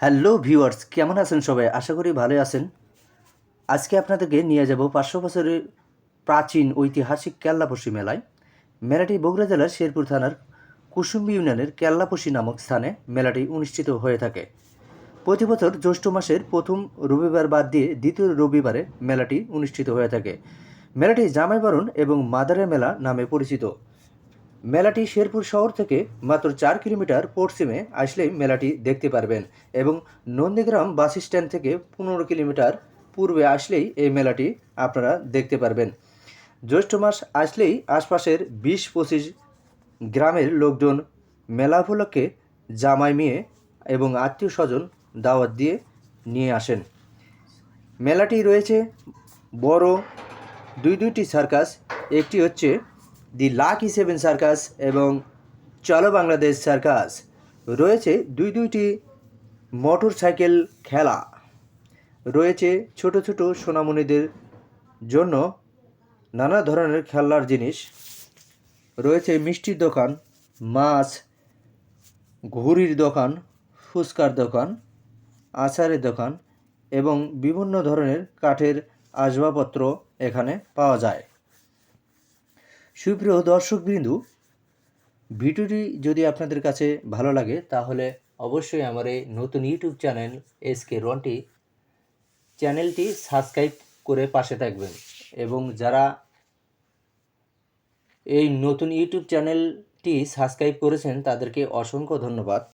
Hello viewers, কেমন আছেন সবাই? আশা করি ভালোই আছেন। আজকে আপনাদেরকে নিয়ে যাব পাঁচশো বছরের প্রাচীন ঐতিহাসিক কেল্লাপসি মেলায়। মেলাটি বগুড়া জেলার শেরপুর থানার কুসুম্বি ইউনিয়নের কেল্লাপসি নামক স্থানে মেলাটি অনুষ্ঠিত হয়ে থাকে। প্রতি বছর জ্যৈষ্ঠ মাসের প্রথম রবিবার বাদ দিয়ে দ্বিতীয় রবিবারে মেলাটি অনুষ্ঠিত হয়ে থাকে। মেলাটি জামাইবরণ এবং মাদারে মেলা নামে পরিচিত। মেলাটি শেরপুর শহর থেকে মাত্র চার কিলোমিটার পশ্চিমে আসলেই মেলাটি দেখতে পারবেন এবং নন্দীগ্রাম বাস স্ট্যান্ড থেকে পনেরো কিলোমিটার পূর্বে আসলেই এই মেলাটি আপনারা দেখতে পারবেন। জ্যৈষ্ঠ মাস আসলেই আশপাশের বিশ পঁচিশ গ্রামের লোকজন মেলা উপলক্ষে জামাই মেয়ে এবং আত্মীয় স্বজন দাওয়াত দিয়ে নিয়ে আসেন। মেলাটি রয়েছে বড় দুই দুইটি সার্কাস, একটি হচ্ছে দি লাকি সেভেন সার্কাস এবং চলো বাংলাদেশ সার্কাস। রয়েছে দুই দুইটি মোটর সাইকেল খেলা। রয়েছে ছোট ছোট সোনামণিদের জন্য নানা ধরনের খেলনার জিনিস। রয়েছে মিষ্টির দোকান, মাছ, ঘুড়ির দোকান, ফুচকার দোকান, আচারের দোকান এবং বিভিন্ন ধরনের কাঠের আসবাবপত্র এখানে পাওয়া যায়। সুপ্রিয় দর্শকবৃন্দু, ভিডিওটি যদি আপনাদের কাছে ভালো লাগে, তাহলে অবশ্যই আমার এই নতুন ইউটিউব চ্যানেল এস কে রনটি চ্যানেলটি সাবস্ক্রাইব করে পাশে থাকবেন এবং যারা এই নতুন ইউটিউব চ্যানেলটি সাবস্ক্রাইব করেছেন, তাদেরকে অসংখ্য ধন্যবাদ।